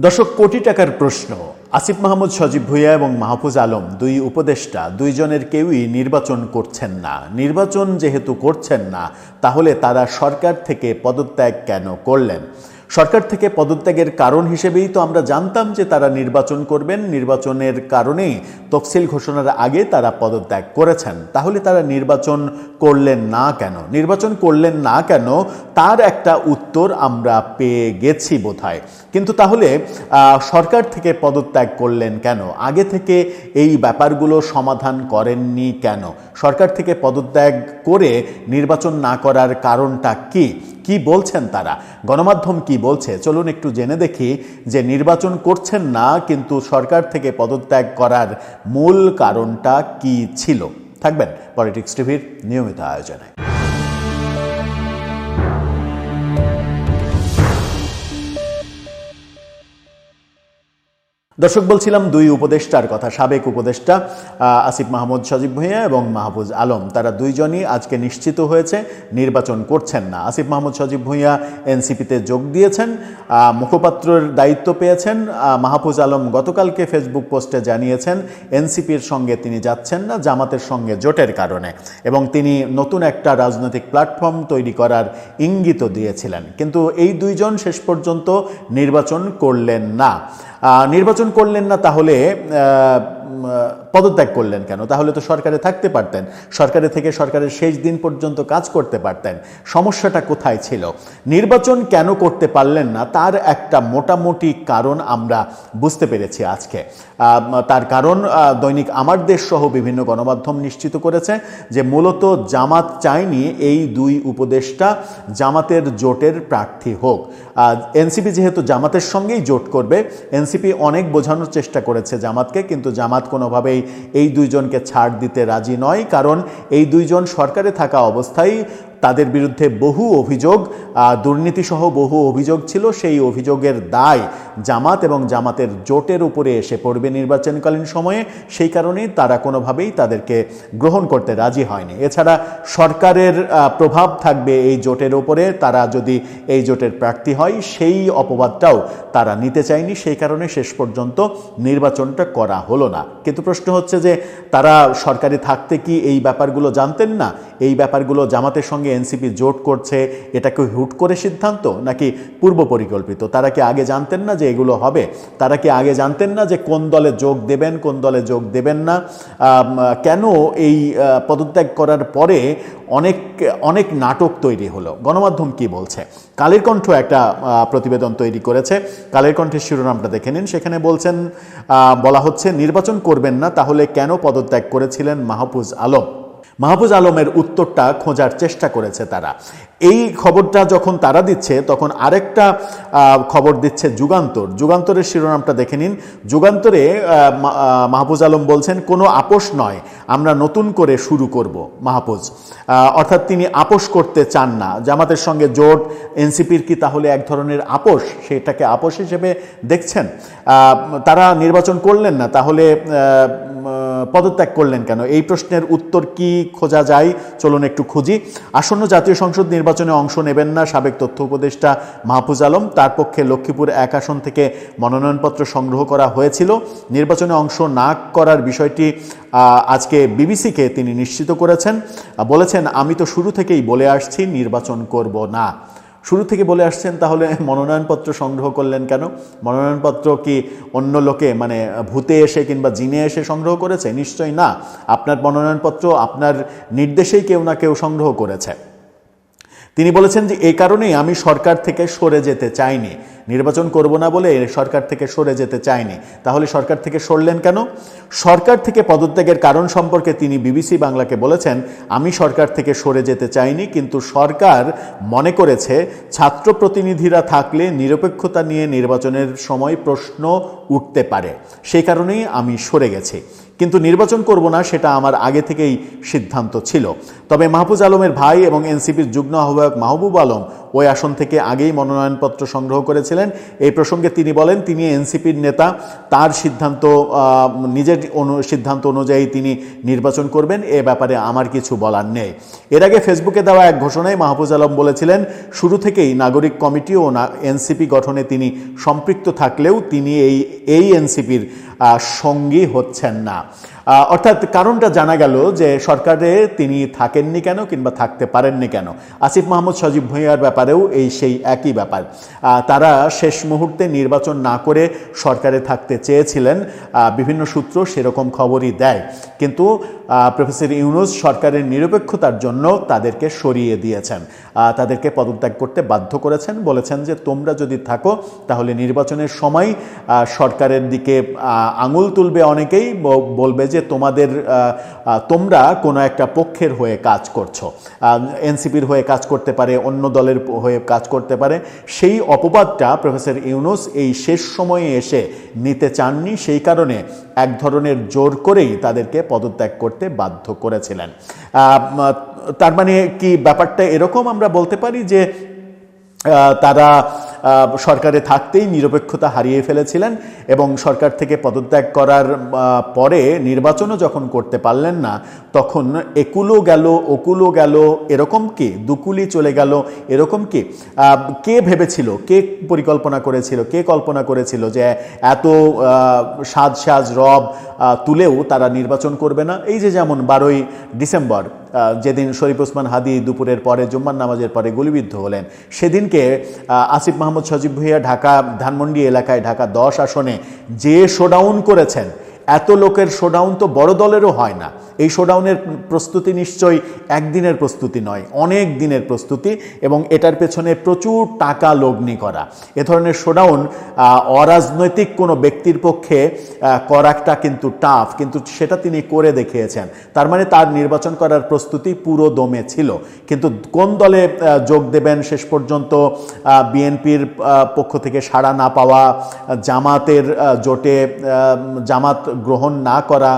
দর্শক, কোটি টাকার প্রশ্ন। আসিফ মাহমুদ, সজীব ভুইয়া এবং মাহফুজ আলম, দুই উপদেষ্টা, দুইজনের কেউই নির্বাচন করছেন না। নির্বাচন যেহেতু করছেন না, তাহলে তারা সরকার থেকে পদত্যাগ কেন করলেন? সরকার থেকে পদত্যাগের কারণ হিসেবেই তো আমরা জানতাম যে তারা নির্বাচন করবেন। নির্বাচনের কারণেই তফসিল ঘোষণার আগে তারা পদত্যাগ করেছেন। তাহলে তারা নির্বাচন করলেন না কেন? নির্বাচন করলেন না কেন? তার একটা উত্তর আমরা পেয়ে গেছি বোধহয়। কিন্তু তাহলে সরকার থেকে পদত্যাগ করলেন কেন? আগে থেকে এই ব্যাপারগুলো সমাধান করেননি কেন? সরকার থেকে পদত্যাগ করে নির্বাচন না করার কারণটা কি? কি বলছেন তারা? গণমাধ্যম কি বলছে? চলুন একটু জেনে দেখি যে নির্বাচন করছেন না, কিন্তু সরকার থেকে পদত্যাগ করার মূল কারণটা কি ছিল? থাকবেন পলিটিক্স টিভির নিয়মিত আয়োজনে। দর্শক, বলছিলাম দুই উপদেষ্টার কথা, সাবেক উপদেষ্টা আসিফ মাহমুদ, সজীব ভুঁইয়া এবং মাহফুজ আলম। তারা দুইজনই আজকে নিশ্চিত হয়েছে নির্বাচন করছেন না। আসিফ মাহমুদ, সজীব ভুঁইয়া এনসিপিতে যোগ দিয়েছেন মুখপাত্রের দায়িত্ব পেয়েছেন মাহফুজ আলম গতকালকে ফেসবুক পোস্টে জানিয়েছেন, এনসিপির সঙ্গে তিনি যাচ্ছেন না, জামাতের সঙ্গে জোটের কারণে। এবং তিনি নতুন একটা রাজনৈতিক প্ল্যাটফর্ম তৈরি করার ইঙ্গিতও দিয়েছিলেন। কিন্তু এই দুইজন শেষ পর্যন্ত নির্বাচন করলেন না। নির্বাচন করলেন না তাহলে পদত্যাগ করলেন কেন? তাহলে তো সরকারে থাকতে পারতেন। সরকারে থেকে সরকারের শেষ দিন পর্যন্ত কাজ করতে পারতেন। সমস্যাটা কোথায় ছিল? নির্বাচন কেন করতে পারলেন না? তার একটা মোটামুটি কারণ আমরা বুঝতে পেরেছি আজকে। তার কারণ দৈনিক আমার দেশ সহ বিভিন্ন গণমাধ্যম নিশ্চিত করেছে যে মূলত জামাত চায়নি এই দুই উপদেষ্টা জামাতের জোটের প্রার্থী হোক। এনসিপি যেহেতু জামাতের সঙ্গেই জোট করবে, এনসিপি অনেক বোঝানোর চেষ্টা করেছে জামাতকে, কিন্তু জামাত কোনোভাবেই এই দুইজনকে ছাড় দিতে রাজি নয় কারণ এই দুইজন সরকারে থাকা অবস্থায় তাদের বিরুদ্ধে বহু অভিযোগ দুর্নীতিসহ বহু অভিযোগ ছিল। সেই অভিযোগের দায় জামাত এবং জামাতের জোটের উপরে এসে পড়বে নির্বাচনকালীন সময়ে। সেই কারণেই তারা কোনোভাবেই তাদেরকে গ্রহণ করতে রাজি হয়নি। এছাড়া সরকারের প্রভাব থাকবে এই জোটের উপরে। তারা যদি এই জোটের প্রার্থী হয়, সেই অপবাদটাও তারা নিতে চায়নি। সেই কারণে শেষ পর্যন্ত নির্বাচনটা করা হলো না। কিন্তু প্রশ্ন হচ্ছে যে, তারা সরকারে থাকতে কি এই ব্যাপারগুলো জানতেন না? এই ব্যাপারগুলো জামাতের সঙ্গে এনসিপি জোট করছে, এটা কি হুট করে সিদ্ধান্ত নাকি পূর্ব পরিকল্পিত? তারা কি আগে জানতেন না যে এগুলো হবে? তারা কি আগে জানতেন না যে কোন দলে যোগ দেবেন, কোন দলে যোগ দেবেন না? কেন এই পদত্যাগ করার পরে অনেক অনেক নাটক তৈরি হলো? গণমাধ্যম কি বলছে? কালের কণ্ঠ একটা প্রতিবেদন তৈরি করেছে। কালের কণ্ঠের শিরোনামটা দেখে নিন। সেখানে বলছেন বলা হচ্ছে, নির্বাচন করবেন না, তাহলে কেন পদত্যাগ করেছিলেন মাহফুজ আলম? মাহফুজ আলমের উত্তরটা খোঁজার চেষ্টা করেছে তারা। এই খবরটা যখন তারা দিচ্ছে তখন আরেকটা খবর দিচ্ছে যুগান্তর। যুগান্তরের শিরোনামটা দেখে নিন। যুগান্তরে আহ, মা- আহ, মাহফুজ আলম বলছেন কোনো আপোষ নয় আমরা নতুন করে শুরু করব মাহফুজ। অর্থাৎ তিনি আপোষ করতে চান না। জামাতের সঙ্গে জোট এনসিপির কি তাহলে এক ধরনের আপোষ? সেটাকে আপোষ হিসেবে দেখছেন। তারা নির্বাচন করলেন না তাহলে পদত্যাগ করলেন কেন? এই প্রশ্নের উত্তর কি খোঁজা যায়? চলুন একটু খুঁজি। আসন্ন জাতীয় সংসদ নির্বাচনে অংশ নেবেন না সাবেক তথ্য উপদেষ্টা মাহফুজ আলম। তার পক্ষে লক্ষ্মীপুর এক আসন থেকে মনোনয়নপত্র সংগ্রহ করা হয়েছিল। নির্বাচনে অংশ না করার বিষয়টি আজকে বিবিসিকে তিনি নিশ্চিত করেছেন। বলেছেন, আমি তো শুরু থেকেই বলে আসছি, নির্বাচন করব না। শুরু থেকে বলে আসছেন, তাহলে মনোনয়নপত্র সংগ্রহ করলেন কেন? মনোনয়নপত্র কি অন্য লোকে মানে ভূতে এসে কিংবা জিনে এসে সংগ্রহ করেছে? নিশ্চয়ই না। আপনার মনোনয়নপত্র আপনার নির্দেশেই কেউ না কেউ সংগ্রহ করেছে। তিনি বলেছেন যে এই কারণেই আমি সরকার থেকে সরে যেতে চাইনি। নির্বাচন করব না বলে সরকার থেকে সরে যেতে চাইনি। তাহলে সরকার থেকে সরলেন কেন? সরকার থেকে পদত্যাগের কারণ সম্পর্কে তিনি বিবিসি বাংলাকে বলেছেন, আমি সরকার থেকে সরে যেতে চাইনি, কিন্তু সরকার মনে করেছে, ছাত্র প্রতিনিধিরা থাকলে নিরপেক্ষতা নিয়ে নির্বাচনের সময় প্রশ্ন উঠতে পারে। সেই কারণেই আমি সরে গেছি। কিন্তু নির্বাচন করব না, সেটা আমার আগে থেকেই সিদ্ধান্ত ছিল। তবে মাহফুজ আলমের ভাই এবং এনসিপির যুগ্ম আহ্বায়ক মাহবুব আলম ওই আসন থেকে আগেই মনোনয়নপত্র সংগ্রহ করেছিলেন। এই প্রসঙ্গে তিনি বলেন, তিনি এনসিপির নেতা, তার সিদ্ধান্ত নিজের অনু- সিদ্ধান্ত অনুযায়ী তিনি নির্বাচন করবেন, এ ব্যাপারে আমার কিছু বলার নেই। এর আগে ফেসবুকে দেওয়া এক ঘোষণায় মাহফুজ আলম বলেছিলেন, শুরু থেকেই নাগরিক কমিটি ও এনসিপি গঠনে তিনি সম্পৃক্ত থাকলেও তিনি এই এই এনসিপির সঙ্গী হচ্ছেন না। অর্থাৎ কারণটা জানা গেল যে সরকারে তিনি থাকেননি কেন কিংবা থাকতে পারেননি কেন? আসিফ মাহমুদ সজীব ভূঁইয়ার ব্যাপারেও এই সেই একই ব্যাপার। তারা শেষ মুহূর্তে নির্বাচন না করে সরকারে থাকতে চেয়েছিলেন। বিভিন্ন সূত্র সেরকম খবরই দেয়। কিন্তু প্রফেসর ইউনুস সরকারের নিরপেক্ষতার জন্য তাদেরকে সরিয়ে দিয়েছেন। তাদেরকে পদত্যাগ করতে বাধ্য করেছেন। বলেছেন যে, তোমরা যদি থাকো, তাহলে নির্বাচনের সময় সরকারের দিকে আঙুল তুলবে অনেকেই। বলবে যে, তোমাদের তোমরা কোনো একটা পক্ষের হয়ে কাজ করছ। এনসিপির হয়ে কাজ করতে পারে, অন্য দলের হয়ে কাজ করতে পারে। সেই অপবাদটা প্রফেসর ইউনুস এই শেষ সময়ে এসে নিতে চাননি। সেই কারণে এক ধরনের জোর করেই তাদেরকে পদত্যাগ করতে বাধ্য করেছিলেন। তার মানে কি ব্যাপারটা এরকম আমরা বলতে পারি যে তারা সরকারে থাকতেই নিরপেক্ষতা হারিয়ে ফেলেছিলেন এবং সরকার থেকে পদত্যাগ করার পরে নির্বাচনও যখন করতে পারলেন না, তখন একুলো গেল ওকুলো গেল, এরকম কে? দুকুলি চলে গেল, এরকম কি? কে ভেবেছিল, কে পরিকল্পনা করেছিল, কে কল্পনা করেছিল যে এত সাজ সাজ রব তুলেও তারা নির্বাচন করবে না? এই যে যেমন বারোই ডিসেম্বর যেদিন শরীফ ওসমান হাদি দুপুরের পরে, জুম্মার নামাজের পরে গুলিবিদ্ধ হলেন, সেদিনকে আসিফ মাহমুদ সজিব ভুইয়া ঢাকা, ধানমন্ডি এলাকায় ঢাকা দশ আসনে যে শোডাউন করেছেন, এত লোকের শোডাউন তো বড় দলেরও হয় না। এই শোডাউনের প্রস্তুতি নিশ্চয়ই একদিনের প্রস্তুতি নয়, অনেক দিনের প্রস্তুতি এবং এটার পেছনে প্রচুর টাকা লগ্নি করা। এ ধরনের শোডাউন অরাজনৈতিক কোনো ব্যক্তির পক্ষে করাটা কিন্তু টাফ কিন্তু সেটা তিনি করে দেখিয়েছেন। তার মানে তার নির্বাচন করার প্রস্তুতি পুরো দমে ছিল। কিন্তু কোন দলে যোগ দেবেন শেষ পর্যন্ত বিএনপির পক্ষ থেকে সাড়া না পাওয়া, জামাতের জোটে জামাত গ্রহণ না করা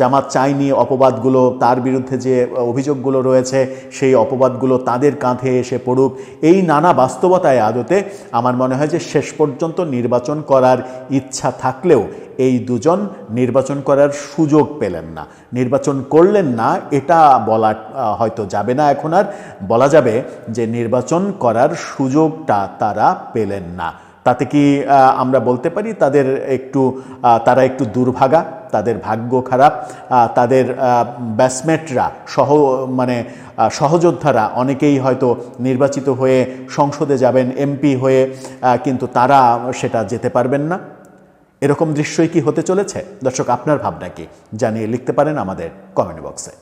জামাত চাইনি অপবাদগুলো, তার বিরুদ্ধে যে অভিযোগগুলো রয়েছে, সেই অপবাদগুলো তাদের কাঁধে এসে পড়ুক। এই নানা বাস্তবতায় আদতে আমার মনে হয় যে, শেষ পর্যন্ত নির্বাচন করার ইচ্ছা থাকলেও এই দুজন নির্বাচন করার সুযোগ পেলেন না। নির্বাচন করলেন না, এটা বলা হয়তো যাবে না এখন আর। বলা যাবে যে, নির্বাচন করার সুযোগটা তারা পেলেন না। তাতে কি আমরা বলতে পারি তাদের একটু তারা একটু দুর্ভাগা, তাদের ভাগ্য খারাপ তাদের ব্যাটসমেটরা সহ মানে সহযোদ্ধারা অনেকেই হয়তো নির্বাচিত হয়ে সংসদে যাবেন, এমপি হয়ে কিন্তু তারা সেটা যেতে পারবেন না। এরকম দৃশ্যই কি হতে চলেছে? দর্শক, আপনার ভাবনা কি? জানিয়ে লিখতে পারেন আমাদের কমেন্ট বক্সে